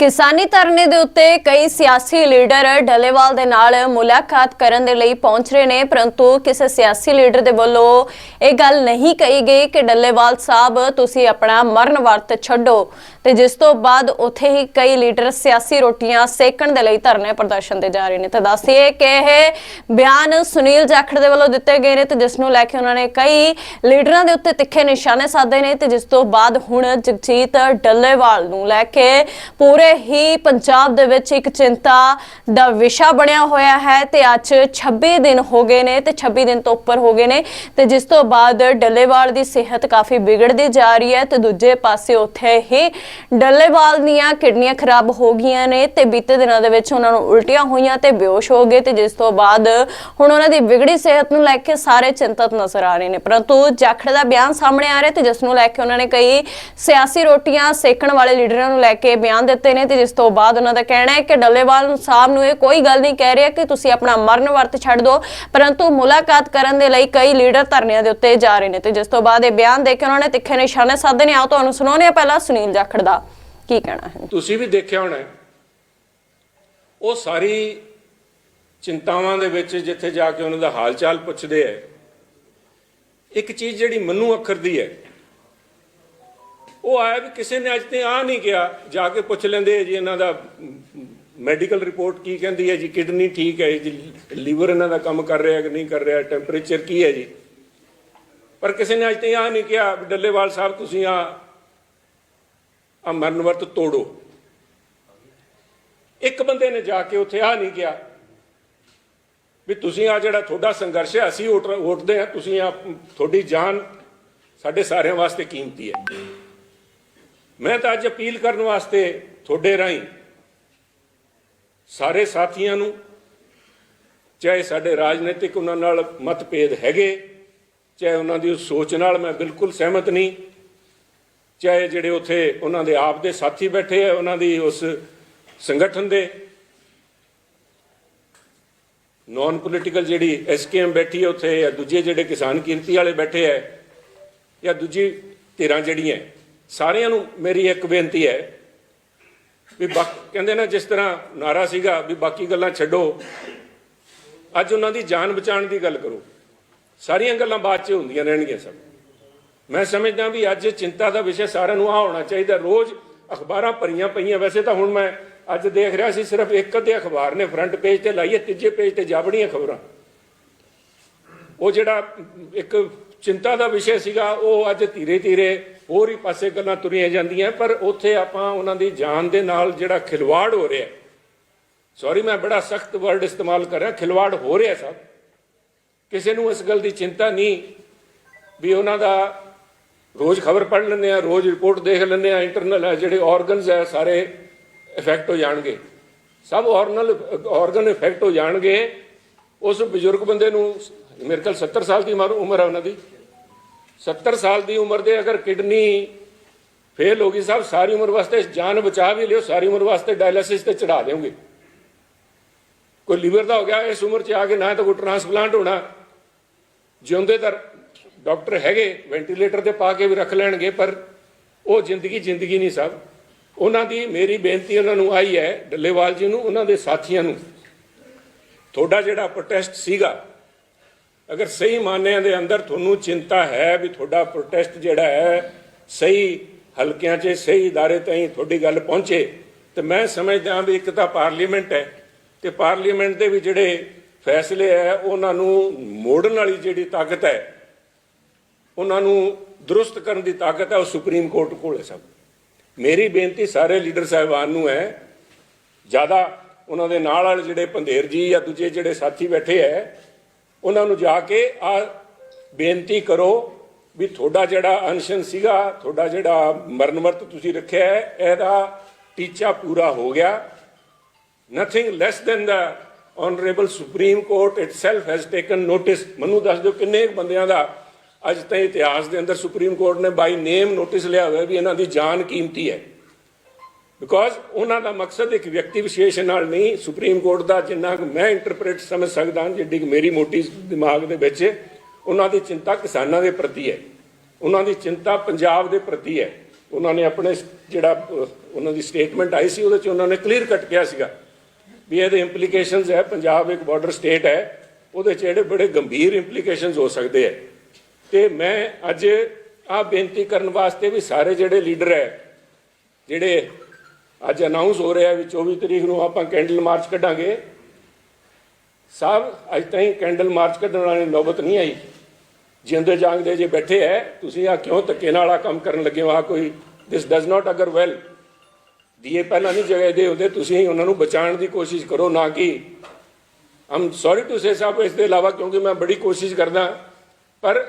ਕਿਸਾਨੀ ਧਰਨੇ ਦੇ ਉੱਤੇ ਕਈ ਸਿਆਸੀ ਲੀਡਰ ਡੱਲੇਵਾਲ ਦੇ ਨਾਲ ਮੁਲਾਕਾਤ ਕਰਨ ਦੇ ਲਈ ਪਹੁੰਚ ਰਹੇ ਨੇ, ਪਰੰਤੂ ਕਿਸੇ ਸਿਆਸੀ ਲੀਡਰ ਦੇ ਵੱਲੋਂ ਇਹ ਗੱਲ ਨਹੀਂ ਕਹੀ ਗਈ ਕਿ ਡੱਲੇਵਾਲ ਸਾਹਿਬ, ਤੁਸੀਂ ਆਪਣਾ ਮਰਨ ਵਰਤ ਛੱਡੋ। ਤੇ ਜਿਸ ਤੋਂ ਬਾਅਦ ਉੱਥੇ ਹੀ ਕਈ ਲੀਡਰ ਸਿਆਸੀ ਰੋਟੀਆਂ ਸੇਕਣ ਦੇ ਲਈ ਧਰਨੇ ਪ੍ਰਦਰਸ਼ਨ ਤੇ ਜਾ ਰਹੇ ਨੇ। ਤਾਂ ਦੱਸੀਏ ਕਿ ਇਹ ਬਿਆਨ ਸੁਨੀਲ ਜਾਖੜ ਦੇ ਵੱਲੋਂ ਦਿੱਤੇ ਗਏ ਨੇ ਤੇ ਜਿਸ ਨੂੰ ਲੈ ਕੇ ਉਹਨਾਂ ਨੇ ਕਈ ਲੀਡਰਾਂ ਦੇ ਉੱਤੇ ਤਿੱਖੇ ਨਿਸ਼ਾਨੇ ਸਾਧੇ ਨੇ ਤੇ ਜਿਸ ਤੋਂ ਬਾਅਦ ਹੁਣ ਜਗਜੀਤ ਡੱਲੇਵਾਲ ਨੂੰ ਲੈ ਕੇ ਪੂਰੇ ਹੀ ਪੰਜਾਬ ਦੇ ਵਿੱਚ ਇੱਕ ਚਿੰਤਾ ਦਾ ਵਿਸ਼ਾ ਬਣਿਆ ਹੋਇਆ ਹੈ ਤੇ ਅੱਜ 26 ਦਿਨ ਹੋ ਗਏ ਨੇ ਤੇ 26 ਦਿਨ ਤੋਂ ਉੱਪਰ ਹੋ ਗਏ ਨੇ ਤੇ ਜਿਸ ਤੋਂ ਬਾਅਦ ਡੱਲੇਵਾਲ ਦੀ ਸਿਹਤ ਕਾਫੀ ਵਿਗੜਦੀ ਜਾ ਰਹੀ ਹੈ ਤੇ ਦੂਜੇ ਪਾਸੇ ਉੱਥੇ ਹੀ ਡੱਲੇਵਾਲ ਦੀਆਂ ਕਿਡਨੀਆਂ ਖਰਾਬ ਹੋ ਗਈਆਂ ਨੇ ਤੇ ਬੀਤੇ ਦਿਨਾਂ ਦੇ ਵਿੱਚ ਉਹਨਾਂ ਨੂੰ ਉਲਟੀਆਂ ਹੋਈਆਂ ਤੇ ਬੇਹੋਸ਼ ਹੋ ਗਏ ਤੇ ਜਿਸ ਤੋਂ ਬਾਅਦ ਹੁਣ ਉਹਨਾਂ ਦੀ ਵਿਗੜੀ ਸਿਹਤ ਨੂੰ ਲੈ ਕੇ ਸਾਰੇ ਚਿੰਤਤ ਨਜ਼ਰ ਆ ਰਹੇ ਨੇ। ਪਰੰਤੂ ਜਾਖੜ ਦਾ ਬਿਆਨ ਸਾਹਮਣੇ ਆ ਰਿਹਾ ਤੇ ਜਿਸ ਨੂੰ ਲੈ ਕੇ ਉਹਨਾਂ ਨੇ ਕਈ ਸਿਆਸੀ ਰੋਟੀਆਂ ਸੇਕਣ ਵਾਲੇ ਲੀਡਰਾਂ ਨੂੰ ਲੈ ਕੇ ਬਿਆਨ ਦਿੱਤੇ ਨੇ ਤੇ ਜਿਸ ਤੋਂ ਬਾਅਦ ਉਹਨਾਂ ਦਾ ਕਹਿਣਾ ਹੈ ਕਿ ਡੱਲੇਵਾਲ ਸਾਹਿਬ ਨੂੰ ਇਹ ਕੋਈ ਗੱਲ ਨਹੀਂ ਕਹਿ ਰਿਹਾ ਕਿ ਤੁਸੀਂ ਆਪਣਾ ਮਰਨ ਵਰਤ ਛੱਡ ਦਿਓ, ਪਰੰਤੂ ਮੁਲਾਕਾਤ ਕਰਨ ਦੇ ਲਈ ਕਈ ਲੀਡਰ ਧਰਨਿਆਂ ਦੇ ਉੱਤੇ ਜਾ ਰਹੇ ਨੇ ਤੇ ਜਿਸ ਤੋਂ ਬਾਅਦ ਇਹ ਬਿਆਨ ਦੇ ਕੇ ਉਹਨਾਂ ਨੇ ਤਿੱਖੇ ਨਿਸ਼ਾਨੇ ਸਾਧੇ ਨੇ। ਆਓ ਤੁਹਾਨੂੰ ਸੁਣਾਉਂਦੇ ਆ ਪਹਿਲਾਂ ਸੁਨੀਲ ਜਾਖੜ ਦਾ ਕੀ ਕਹਿਣਾ ਹੈ? ਤੁਸੀਂ ਵੀ ਦੇਖਿਆ ਹੋਣਾ ਉਹ ਸਾਰੀ ਚਿੰਤਾਵਾਂ ਦੇ ਵਿੱਚ ਜਿੱਥੇ ਜਾ ਕੇ ਉਹਨਾਂ ਦਾ ਹਾਲ ਚਾਲ ਪੁੱਛਦੇ ਐ ਇੱਕ ਚੀਜ਼ ਜਿਹੜੀ ਮੰਨੂ ਅੱਖਰ ਦੀ ਹੈ। ਉਹ ਆਇਆ ਵੀ ਕਿਸੇ ਨੇ ਅੱਜ ਤੇ ਆ ਨਹੀਂ ਕਿਹਾ। ਜਾ ਕੇ ਪੁੱਛ ਲੈਂਦੇ ਜੀ ਇਹਨਾਂ ਦਾ ਮੈਡੀਕਲ ਰਿਪੋਰਟ ਕੀ ਕਹਿੰਦੀ ਹੈ ਜੀ, ਕਿਡਨੀ ਠੀਕ ਹੈ ਜੀ, ਲੀਵਰ ਇਹਨਾਂ ਦਾ ਕੰਮ ਕਰ ਰਿਹਾ ਕਿ ਨਹੀਂ ਕਰ ਰਿਹਾ, ਟੈਂਪਰੇਚਰ ਕੀ ਹੈ ਜੀ। ਪਰ ਕਿਸੇ ਨੇ ਅੱਜ ਤੇ ਆ ਨਹੀਂ ਕਿਹਾ ਵੀ ਡੱਲੇਵਾਲ ਸਾਹਿਬ ਤੁਸੀਂ ਆ ਆ ਮਰਨ ਵਰਤ ਤੋੜੋ। ਇੱਕ ਬੰਦੇ ਨੇ ਜਾ ਕੇ ਉੱਥੇ ਆ ਨਹੀਂ ਕਿਹਾ ਵੀ ਤੁਸੀਂ ਆ ਜਿਹੜਾ ਤੁਹਾਡਾ ਸੰਘਰਸ਼ ਹੈ, ਅਸੀਂ ਉੱਠ ਉੱਠਦੇ ਆ ਤੁਸੀਂ ਆ ਤੁਹਾਡੀ ਜਾਨ ਸਾਡੇ ਸਾਰਿਆਂ ਵਾਸਤੇ ਕੀਮਤੀ ਹੈ। ਮੈਂ ਤਾਂ ਅੱਜ ਅਪੀਲ ਕਰਨ ਵਾਸਤੇ ਤੁਹਾਡੇ ਰਾਹੀਂ ਸਾਰੇ ਸਾਥੀਆਂ ਨੂੰ, ਚਾਹੇ ਸਾਡੇ ਰਾਜਨੀਤਿਕ ਉਹਨਾਂ ਨਾਲ ਮਤਭੇਦ ਹੈਗੇ, ਚਾਹੇ ਉਹਨਾਂ ਦੀ ਉਸ ਸੋਚ ਨਾਲ ਮੈਂ ਬਿਲਕੁਲ ਸਹਿਮਤ ਨਹੀਂ ਚਾਹੇ ਜਿਹੜੇ ਉੱਥੇ ਉਹਨਾਂ ਦੇ ਆਪ ਦੇ ਸਾਥੀ ਬੈਠੇ ਆ, ਉਹਨਾਂ ਦੀ ਉਸ ਸੰਗਠਨ ਦੇ। ਨਾਨ ਪੋਲੀਟੀਕਲ ਜਿਹੜੀ ਐਸਕੇਐਮ ਬੈਠੀ ਹੈ ਉੱਥੇ, ਜਾਂ ਦੂਜੇ ਜਿਹੜੇ ਕਿਸਾਨ ਕੀਰਤੀ ਵਾਲੇ ਬੈਠੇ ਹੈ ਜਾਂ ਦੂਜੀ ਧਿਰਾਂ ਜਿਹੜੀਆਂ ਸਾਰਿਆਂ ਨੂੰ ਮੇਰੀ ਇੱਕ ਬੇਨਤੀ ਹੈ ਵੀ ਬਾਕ ਕਹਿੰਦੇ ਨਾ ਜਿਸ ਤਰ੍ਹਾਂ ਨਾਰਾ ਸੀਗਾ ਵੀ ਬਾਕੀ ਗੱਲਾਂ ਛੱਡੋ, ਅੱਜ ਉਹਨਾਂ ਦੀ ਜਾਨ ਬਚਾਉਣ ਦੀ ਗੱਲ ਕਰੋ। ਸਾਰੀਆਂ ਗੱਲਾਂ ਬਾਅਦ 'ਚ ਹੁੰਦੀਆਂ ਰਹਿਣਗੀਆਂ ਸਭ। ਮੈਂ ਸਮਝਦਾ ਵੀ ਅੱਜ ਚਿੰਤਾ ਦਾ ਵਿਸ਼ਾ ਸਾਰਿਆਂ ਨੂੰ ਆ ਹੋਣਾ ਚਾਹੀਦਾ। ਰੋਜ਼ ਅਖਬਾਰਾਂ ਭਰੀਆਂ ਪਈਆਂ। ਵੈਸੇ ਤਾਂ ਹੁਣ ਮੈਂ ਅੱਜ ਦੇਖ ਰਿਹਾ ਸੀ, ਸਿਰਫ ਇੱਕ ਅੱਧੇ ਅਖਬਾਰ ਨੇ ਫਰੰਟ ਪੇਜ ਤੇ ਲਾਈ ਹੈ, ਤੀਜੇ ਪੇਜ ਤੇ ਜਾਵੜੀਆਂ ਖਬਰਾਂ। ਉਹ ਜਿਹੜਾ ਇੱਕ ਚਿੰਤਾ ਦਾ ਵਿਸ਼ੇ ਸੀਗਾ, ਉਹ ਅੱਜ ਧੀਰੇ ਧੀਰੇ ਹੋਰ ਹੀ ਪਾਸੇ ਗੱਲਾਂ ਤੁਰੀਆਂ ਜਾਂਦੀਆਂ, ਪਰ ਉੱਥੇ ਆਪਾਂ ਉਹਨਾਂ ਦੀ ਜਾਨ ਦੇ ਨਾਲ ਜਿਹੜਾ ਖਿਲਵਾੜ ਹੋ ਰਿਹਾ। ਸੌਰੀ ਮੈਂ ਬੜਾ ਸਖਤ ਵਰਡ ਇਸਤੇਮਾਲ ਕਰ ਰਿਹਾ, ਖਿਲਵਾੜ ਹੋ ਰਿਹਾ ਸਭ। ਕਿਸੇ ਨੂੰ ਇਸ ਗੱਲ ਦੀ ਚਿੰਤਾ ਨਹੀਂ ਵੀ ਉਹਨਾਂ ਦਾ ਰੋਜ਼ ਖਬਰ ਪੜ੍ਹ ਲੈਂਦੇ ਆ ਰੋਜ਼ ਰਿਪੋਰਟ ਦੇਖ ਲੈਂਦੇ ਆ ਇੰਟਰਨਲ ਹੈ, ਜਿਹੜੇ ਆਰਗਨਸ ਹੈ, ਸਾਰੇ ਇਫੈਕਟ ਹੋ ਜਾਣਗੇ। ਸਭ ਆਰਗਨਲ ਆਰਗਨ ਇਫੈਕਟ ਹੋ ਜਾਣਗੇ। ਉਸ ਬਜ਼ੁਰਗ ਬੰਦੇ ਨੂੰ, ਮੇਰੇ ਖਿਆਲ 70 ਸਾਲ ਦੀ ਉਮਰ ਹੈ ਉਹਨਾਂ ਦੀ। 70 ਸਾਲ ਦੀ ਉਮਰ ਦੇ ਅਗਰ ਕਿਡਨੀ ਫੇਲ ਹੋ ਗਈ ਸਾਹਿਬ ਸਾਰੀ ਉਮਰ ਵਾਸਤੇ ਜਾਨ ਬਚਾ ਵੀ ਲਿਓ, ਸਾਰੀ ਉਮਰ ਵਾਸਤੇ ਡਾਇਲਿਸਿਸ ਤੇ ਚੜਾ ਦੇਵੋਗੇ ਕੋਈ ਲੀਵਰ ਦਾ ਹੋ ਗਿਆ, ਇਸ ਉਮਰ 'ਚ ਆ ਕੇ ਨਾ ਤਾਂ ਕੋਈ ਟ੍ਰਾਂਸਪਲਾਂਟ ਹੋਣਾ। ਜਿਉਂਦੇ ਤਰ ਡਾਕਟਰ ਹੈਗੇ ਵੈਂਟੀਲੇਟਰ ਤੇ ਪਾ ਕੇ ਵੀ ਰੱਖ ਲੈਣਗੇ ਪਰ ਉਹ ਜ਼ਿੰਦਗੀ ਜ਼ਿੰਦਗੀ ਨਹੀਂ ਸਭ ਉਹਨਾਂ ਦੀ ਮੇਰੀ ਬੇਨਤੀ ਉਹਨਾਂ ਨੂੰ ਆਈ ਹੈ ਡੱਲੇਵਾਲ ਜੀ ਨੂੰ ਉਹਨਾਂ ਦੇ ਸਾਥੀਆਂ ਨੂੰ ਤੁਹਾਡਾ ਜਿਹੜਾ ਪ੍ਰੋਟੈਸਟ ਸੀਗਾ ਅਗਰ ਸਹੀ ਮਾਨਿਆਂ ਦੇ ਅੰਦਰ ਤੁਹਾਨੂੰ ਚਿੰਤਾ ਹੈ ਵੀ ਤੁਹਾਡਾ ਪ੍ਰੋਟੈਸਟ ਜਿਹੜਾ ਹੈ ਸਹੀ ਹਲਕਿਆਂ 'ਚ ਸਹੀ ادارے ਤਾਈਂ ਤੁਹਾਡੀ ਗੱਲ ਪਹੁੰਚੇ ਤੇ ਮੈਂ ਸਮਝਦਾ ਵੀ ਇੱਕ ਤਾਂ ਪਾਰਲੀਮੈਂਟ ਹੈ ਤੇ ਪਾਰਲੀਮੈਂਟ ਦੇ ਵੀ ਜਿਹੜੇ ਫੈਸਲੇ ਹੈ ਉਹਨਾਂ ਨੂੰ ਮੋੜਨ ਵਾਲੀ ਜਿਹੜੀ ਤਾਕਤ ਹੈ ਉਹਨਾਂ ਨੂੰ ਦਰੁਸਤ ਕਰਨ ਦੀ ਤਾਕਤ ਹੈ, ਉਹ ਸੁਪਰੀਮ ਕੋਰਟ ਕੋਲ ਹੈ ਸਭ। ਮੇਰੀ ਬੇਨਤੀ ਸਾਰੇ ਲੀਡਰ ਸਾਹਿਬਾਨ ਨੂੰ ਹੈ, ਜ਼ਿਆਦਾ ਉਹਨਾਂ ਦੇ ਨਾਲ ਵਾਲੇ ਜਿਹੜੇ ਪੰਧੇਰ ਜੀ ਜਾਂ ਦੂਜੇ ਜਿਹੜੇ ਸਾਥੀ ਬੈਠੇ ਹੈ, ਉਹਨਾਂ ਨੂੰ ਜਾ ਕੇ ਆ ਬੇਨਤੀ ਕਰੋ ਵੀ ਤੁਹਾਡਾ ਜਿਹੜਾ ਅਨਸ਼ਨ ਸੀਗਾ, ਤੁਹਾਡਾ ਜਿਹੜਾ ਮਰਨ ਵਰਤ ਤੁਸੀਂ ਰੱਖਿਆ ਹੈ, ਇਹਦਾ ਟੀਚਾ ਪੂਰਾ ਹੋ ਗਿਆ। Nothing less than the honorable Supreme Court itself has taken notice ਮੈਨੂੰ ਦੱਸ ਦਿਓ ਕਿੰਨੇ ਬੰਦਿਆਂ ਦਾ ਅੱਜ ਤਾਂ ਇਤਿਹਾਸ ਦੇ ਅੰਦਰ ਸੁਪਰੀਮ ਕੋਰਟ ਨੇ ਬਾਈ ਨੇਮ ਨੋਟਿਸ ਲਿਆ ਹੋਇਆ ਵੀ ਇਹਨਾਂ ਦੀ ਜਾਨ ਕੀਮਤੀ ਹੈ। ਬਿਕੋਜ਼ ਉਹਨਾਂ ਦਾ ਮਕਸਦ ਇੱਕ ਵਿਅਕਤੀ ਵਿਸ਼ੇਸ਼ ਨਾਲ ਨਹੀਂ ਸੁਪਰੀਮ ਕੋਰਟ ਦਾ ਜਿੰਨਾ ਕੁ ਮੈਂ ਇੰਟਰਪ੍ਰੀਟ ਸਮਝ ਸਕਦਾ ਹਾਂ, ਜਿੱਡੀ ਮੇਰੀ ਮੋਟੀ ਦਿਮਾਗ ਦੇ ਵਿੱਚ ਉਹਨਾਂ ਦੀ ਚਿੰਤਾ ਕਿਸਾਨਾਂ ਦੇ ਪ੍ਰਤੀ ਹੈ। ਉਹਨਾਂ ਦੀ ਚਿੰਤਾ ਪੰਜਾਬ ਦੇ ਪ੍ਰਤੀ ਹੈ। ਉਹਨਾਂ ਨੇ ਆਪਣੇ ਜਿਹੜਾ ਉਹਨਾਂ ਦੀ ਸਟੇਟਮੈਂਟ ਆਈ ਸੀ ਉਹਦੇ ਚ ਉਹਨਾਂ ਨੇ ਕਲੀਅਰ ਕੱਟ ਕਿਹਾ ਸੀਗਾ ਵੀ ਇਹਦੇ ਇੰਪਲੀਕੇਸ਼ਨਸ ਹੈ ਪੰਜਾਬ ਇੱਕ ਬਾਰਡਰ ਸਟੇਟ ਹੈ ਉਹਦੇ ਚ ਜਿਹੜੇ ਬੜੇ ਗੰਭੀਰ ਇੰਪਲੀਕੇਸ਼ਨਸ ਹੋ ਸਕਦੇ ਹੈ। ਤੇ ਮੈਂ ਅੱਜ ਆ ਬੇਨਤੀ ਕਰਨ ਵਾਸਤੇ ਵੀ ਸਾਰੇ ਜਿਹੜੇ ਲੀਡਰ ਹੈ, ਜਿਹੜੇ ਅੱਜ ਅਨਾਉਂਸ ਹੋ ਰਿਹਾ ਵੀ 24 ਤਰੀਕ ਨੂੰ ਆਪਾਂ ਕੈਂਡਲ ਮਾਰਚ ਕੱਢਾਂਗੇ ਸਾਹਿਬ ਅੱਜ ਤਾਈਂ ਕੈਂਡਲ ਮਾਰਚ ਕੱਢਣ ਵਾਲੀ ਨੌਬਤ ਨਹੀਂ ਆਈ। ਜਿੰਦੇ ਜਾਗਦੇ ਜੇ ਬੈਠੇ ਐ ਤੁਸੀਂ ਆ ਕਿਉਂ ਧੱਕੇ ਨਾਲ ਆ ਕੰਮ ਕਰਨ ਲੱਗੇ ਹੋ? ਆ ਕੋਈ ਦਿਸ ਡਸ ਨਾਟ ਅਗਰ ਵੈਲ ਦੀਏ ਪਹਿਲਾਂ ਨਹੀਂ ਜਗ੍ਹਾ ਦੇ ਹੁੰਦੇ, ਤੁਸੀਂ ਉਹਨਾਂ ਨੂੰ ਬਚਾਉਣ ਦੀ ਕੋਸ਼ਿਸ਼ ਕਰੋ, ਨਾ ਕਿ ਆਮ ਸੌਰੀ ਟੂ ਸੇ ਸਾਹਿਬ ਇਸ ਦੇ ਇਲਾਵਾ ਕਿਉਂਕਿ ਮੈਂ ਬੜੀ ਕੋਸ਼ਿਸ਼ ਕਰਦਾ, ਪਰ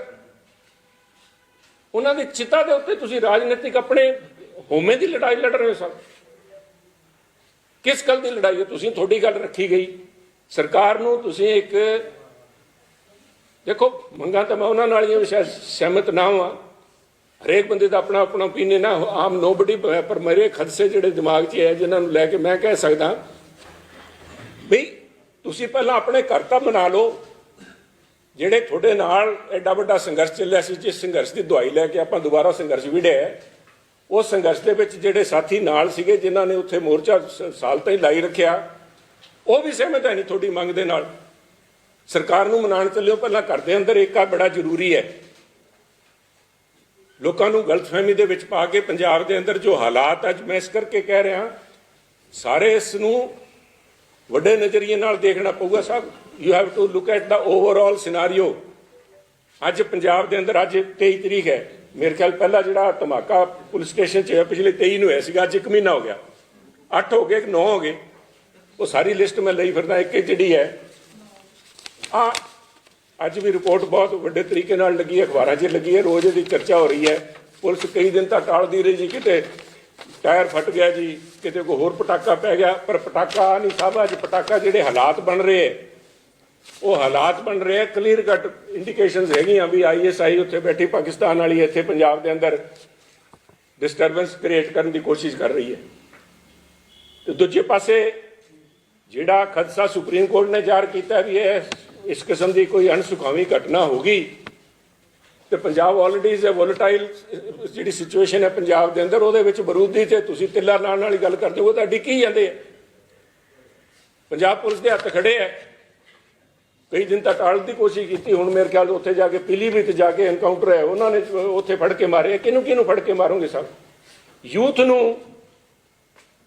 ਉਹਨਾਂ ਦੀ ਚਿਤਾ ਦੇ ਉੱਤੇ ਤੁਸੀਂ ਰਾਜਨੀਤਿਕ ਆਪਣੇ ਹੋਮੇ ਦੀ ਲੜਾਈ ਲੜ ਰਹੇ ਹੋ ਸਭ ਕਿਸ ਗੱਲ ਦੀ ਲੜਾਈ ਹੈ? ਤੁਸੀਂ ਤੁਹਾਡੀ ਗੱਲ ਰੱਖੀ ਗਈ। ਸਰਕਾਰ ਨੂੰ ਤੁਸੀਂ ਇੱਕ ਦੇਖੋ, ਮੰਗਾਂ ਤਾਂ ਮੈਂ ਉਹਨਾਂ ਨਾਲ ਹੀ ਸਹਿਮਤ ਨਾ ਹਾਂ। ਹਰੇਕ ਬੰਦੇ ਦਾ ਆਪਣਾ ਆਪਣਾ ਓਪੀਨੀਅਨ ਹੈ। ਆਮ ਨੋਬਡੀ ਪਰ ਮੇਰੇ ਖਦਸੇ ਜਿਹੜੇ ਦਿਮਾਗ 'ਚ ਹੈ, ਜਿਨ੍ਹਾਂ ਨੂੰ ਲੈ ਕੇ ਮੈਂ ਕਹਿ ਸਕਦਾ, ਵੀ ਤੁਸੀਂ ਪਹਿਲਾਂ ਆਪਣੇ ਘਰ ਤਾਂ ਬਣਾ ਲਓ। ਜਿਹੜੇ ਤੁਹਾਡੇ ਨਾਲ ਐਡਾ ਵੱਡਾ ਸੰਘਰਸ਼ ਚੱਲਿਆ ਸੀ ਜਿਸ ਸੰਘਰਸ਼ ਦੀ ਦਵਾਈ ਲੈ ਕੇ ਆਪਾਂ ਦੁਬਾਰਾ ਸੰਘਰਸ਼ ਵਿੜਿਆ ਹੈ, ਉਸ ਸੰਘਰਸ਼ ਦੇ ਵਿੱਚ ਜਿਹੜੇ ਸਾਥੀ ਨਾਲ ਸੀਗੇ ਜਿਨ੍ਹਾਂ ਨੇ ਉੱਥੇ ਮੋਰਚਾ ਸ- ਸਾਲ ਤਾਈਂ ਲਾਈ ਰੱਖਿਆ ਉਹ ਵੀ ਸਹਿਮਤ ਹੈ ਨਹੀਂ ਤੁਹਾਡੀ ਮੰਗ ਦੇ ਨਾਲ। ਸਰਕਾਰ ਨੂੰ ਮਨਾਉਣ ਚੱਲਿਓ ਪਹਿਲਾਂ ਘਰ ਦੇ ਅੰਦਰ ਏਕਾ ਬੜਾ ਜ਼ਰੂਰੀ ਹੈ। ਲੋਕਾਂ ਨੂੰ ਗਲਤਫਹਿਮੀ ਦੇ ਵਿੱਚ ਪਾ ਕੇ ਪੰਜਾਬ ਦੇ ਅੰਦਰ ਜੋ ਹਾਲਾਤ ਅੱਜ ਮੈਂ ਇਸ ਕਰਕੇ ਕਹਿ ਰਿਹਾ ਸਾਰੇ ਇਸ ਨੂੰ ਵੱਡੇ ਨਜ਼ਰੀਏ ਨਾਲ ਦੇਖਣਾ ਪਊਗਾ ਸਾਹਿਬ you have to look at the overall scenario ਅੱਜ ਪੰਜਾਬ ਦੇ ਅੰਦਰ ਅੱਜ 23 ਤਰੀਕ ਹੈ। ਮੇਰੇ ਖਿਆਲ ਪਹਿਲਾ ਜਿਹੜਾ ਧਮਾਕਾ ਪੁਲਿਸ ਸਟੇਸ਼ਨ 'ਚ ਹੋਇਆ ਪਿਛਲੇ 23 ਨੂੰ ਹੋਇਆ ਸੀਗਾ, ਅੱਜ 1 ਮਹੀਨਾ ਹੋ ਗਿਆ। 8 ਹੋ ਗਏ ਕਿ 9 ਹੋ ਗਏ? ਉਹ ਸਾਰੀ ਲਿਸਟ ਮੈਂ ਲਈ ਫਿਰਦਾ, ਇੱਕ ਜਿਹੜੀ ਹੈ। ਆ ਅੱਜ ਵੀ ਰਿਪੋਰਟ ਬਹੁਤ ਵੱਡੇ ਤਰੀਕੇ ਨਾਲ ਲੱਗੀ ਹੈ, ਅਖਬਾਰਾਂ 'ਚ ਲੱਗੀ ਹੈ। ਰੋਜ਼ ਇਹਦੀ ਚਰਚਾ ਹੋ ਰਹੀ ਹੈ। ਪੁਲਿਸ ਕਈ ਦਿਨ ਤੱਕ ਟਾਲਦੀ ਰਹੀ ਜੀ ਕਿਤੇ ਟਾਇਰ ਫਟ ਗਿਆ ਜੀ, ਕਿਤੇ ਕੋਈ ਹੋਰ ਪਟਾਕਾ ਪੈ ਗਿਆ, ਪਰ ਪਟਾਕਾ ਨਹੀਂ ਸਾਹਿਬ ਅੱਜ ਪਟਾਕਾ ਜਿਹੜੇ ਹਾਲਾਤ ਬਣ ਰਹੇ ਹੈ। ਉਹ ਹਾਲਾਤ ਬਣ ਰਹੇ ਆ ਕਲੀਅਰ ਕੱਟ ਇੰਡੀਕੇਸ਼ਨਸ ਹੈਗੀਆਂ ਵੀ ਆਈਐਸਆਈ ਉੱਥੇ ਬੈਠੀ, ਪਾਕਿਸਤਾਨ ਵਾਲੀ ਇੱਥੇ ਪੰਜਾਬ ਦੇ ਅੰਦਰ ਡਿਸਟਰਬੈਂਸ ਕ੍ਰੀਏਟ ਕਰਨ ਦੀ ਕੋਸ਼ਿਸ਼ ਕਰ ਰਹੀ ਹੈ। ਤੇ ਦੂਜੇ ਪਾਸੇ ਜਿਹੜਾ ਖਦਸ਼ਾ ਸੁਪਰੀਮ ਕੋਰਟ ਨੇ ਜ਼ਾਹਰ ਕੀਤਾ ਵੀ ਇਹ ਇਸ ਕਿਸਮ ਦੀ ਕੋਈ ਅਣਸੁਖਾਵੀ ਘਟਨਾ ਹੋਗੀ ਤੇ Punjab already is a volatile ਜਿਹੜੀ ਸਿਚੁਏਸ਼ਨ ਹੈ ਪੰਜਾਬ ਦੇ ਅੰਦਰ, ਉਹਦੇ ਵਿੱਚ ਬਰੂਦੀ ਤੇ ਤੁਸੀਂ ਤਿੱਲਾ ਲਾਣ ਵਾਲੀ ਗੱਲ ਕਰਦੇ ਹੋ, ਉਹ ਤਾਂ ਡਿੱਕੀ ਜਾਂਦੇ ਆ? ਪੰਜਾਬ ਪੁਲਿਸ ਦੇ ਹੱਥ ਖੜੇ ਹੈ ਕਈ ਦਿਨ ਤੱਕ ਟਾਲਣ ਦੀ ਕੋਸ਼ਿਸ਼ ਕੀਤੀ, ਹੁਣ ਮੇਰੇ ਖਿਆਲ ਉੱਥੇ ਜਾ ਕੇ ਪੀਲੀਭੀਤ ਜਾ ਕੇ ਐਨਕਾਊਂਟਰ ਹੈ, ਉਹਨਾਂ ਨੇ ਉੱਥੇ ਫੜ ਕੇ ਮਾਰੇ। ਕਿਹਨੂੰ ਕਿਹਨੂੰ ਫੜ ਕੇ ਮਾਰੋਗੇ ਸਭ? ਯੂਥ ਨੂੰ,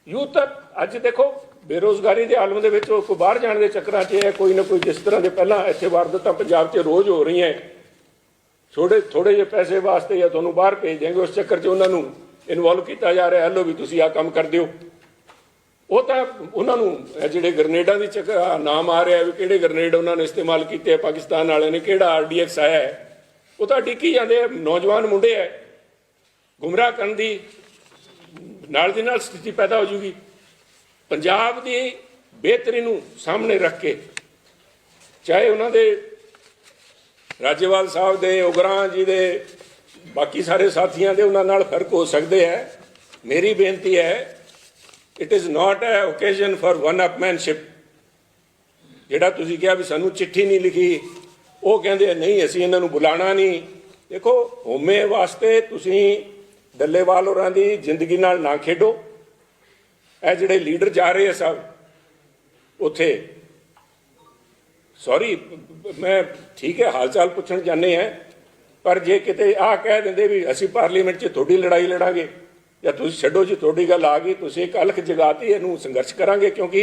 ਯੂਥ ਤਾਂ ਅੱਜ ਦੇਖੋ, ਬੇਰੋਜ਼ਗਾਰੀ ਦੇ ਆਲਮ ਦੇ ਵਿੱਚ ਕੋਈ ਬਾਹਰ ਜਾਣ ਦੇ ਚੱਕਰਾਂ 'ਚ ਹੈ, ਕੋਈ ਨਾ ਕੋਈ ਜਿਸ ਤਰ੍ਹਾਂ ਦੇ ਪਹਿਲਾਂ ਇੱਥੇ ਵਾਰਦਾਤਾਂ ਪੰਜਾਬ 'ਚ ਰੋਜ਼ ਹੋ ਰਹੀਆਂ ਥੋੜੇ ਥੋੜੇ ਜਿਹੇ ਪੈਸੇ ਵਾਸਤੇ ਜਾਂ ਤੁਹਾਨੂੰ ਬਾਹਰ ਭੇਜ ਦੇਣਗੇ ਉਸ ਚੱਕਰ 'ਚ ਉਹਨਾਂ ਨੂੰ ਇਨਵੋਲਵ ਕੀਤਾ ਜਾ ਰਿਹਾ ਹਲੋ ਵੀ ਤੁਸੀਂ ਆਹ ਕੰਮ ਕਰ ਦਿਓ। ਉਹ ਤਾਂ ਉਹਨਾਂ ਨੂੰ ਜਿਹੜੇ ਗ੍ਰਨੇਡਾਂ ਦੀ ਚੱਕਰ ਨਾਮ ਆ ਰਿਹਾ ਵੀ ਕਿਹੜੇ ਗ੍ਰਨੇਡ ਉਹਨਾਂ ਨੇ ਇਸਤੇਮਾਲ ਕੀਤੇ ਪਾਕਿਸਤਾਨ ਵਾਲਿਆਂ ਨੇ, ਕਿਹੜਾ ਆਰਡੀਐਕਸ ਆਇਆ ਹੈ। ਉਹ ਤਾਂ ਡਿੱਕੀ ਜਾਂਦੇ ਨੌਜਵਾਨ ਮੁੰਡੇ ਆ। ਗੁੰਮਰਾਹ ਕਰਨ ਦੀ ਨਾਲ ਦੀ ਨਾਲ ਸਥਿਤੀ ਪੈਦਾ ਹੋ ਜੂਗੀ। ਪੰਜਾਬ ਦੀ ਬਿਹਤਰੀ ਨੂੰ ਸਾਹਮਣੇ ਰੱਖ ਕੇ, ਚਾਹੇ ਉਹਨਾਂ ਦੇ ਰਾਜੇਵਾਲ ਸਾਹਿਬ ਦੇ ਉਗਰਾਂ ਜੀ ਦੇ, ਬਾਕੀ ਸਾਰੇ ਸਾਥੀਆਂ ਦੇ ਉਹਨਾਂ ਨਾਲ ਫ਼ਰਕ ਹੋ ਸਕਦੇ ਹੈ। ਮੇਰੀ ਬੇਨਤੀ ਹੈ it is not a occasion for one upmanship ਜਿਹੜਾ ਤੁਸੀਂ ਕਿਹਾ ਵੀ ਸਾਨੂੰ ਚਿੱਠੀ ਨਹੀਂ ਲਿਖੀ, ਉਹ ਕਹਿੰਦੇ ਨਹੀਂ, ਅਸੀਂ ਇਹਨਾਂ ਨੂੰ ਬੁਲਾਣਾ ਨਹੀਂ। ਦੇਖੋ ਹੋਮੇ ਵਾਸਤੇ ਤੁਸੀਂ ਡੱਲੇਵਾਲ ਹੋਰਾਂ ਦੀ ਜ਼ਿੰਦਗੀ ਨਾਲ ਨਾ ਖੇਡੋ। ਇਹ ਜਿਹੜੇ ਲੀਡਰ ਜਾ ਰਹੇ ਆ ਸਭ, ਉਥੇ। ਸੌਰੀ ਮੈਂ ਠੀਕ ਹੈ ਹਾਲ ਚਾਲ ਪੁੱਛਣ ਜਾਂਦੇ ਆ। ਪਰ ਜੇ ਕਿਤੇ ਆਹ ਕਹਿ ਦਿੰਦੇ ਵੀ ਅਸੀਂ ਪਾਰਲੀਮੈਂਟ 'ਚ ਤੁਹਾਡੀ ਲੜਾਈ ਲੜਾਂਗੇ ਜਾਂ ਤੁਸੀਂ ਛੱਡੋ ਜੀ, ਤੁਹਾਡੀ ਗੱਲ ਆ ਗਈ, ਤੁਸੀਂ ਇੱਕ ਅਲਖ ਜਗਾਤੀ, ਇਹਨੂੰ ਸੰਘਰਸ਼ ਕਰਾਂਗੇ ਕਿਉਂਕਿ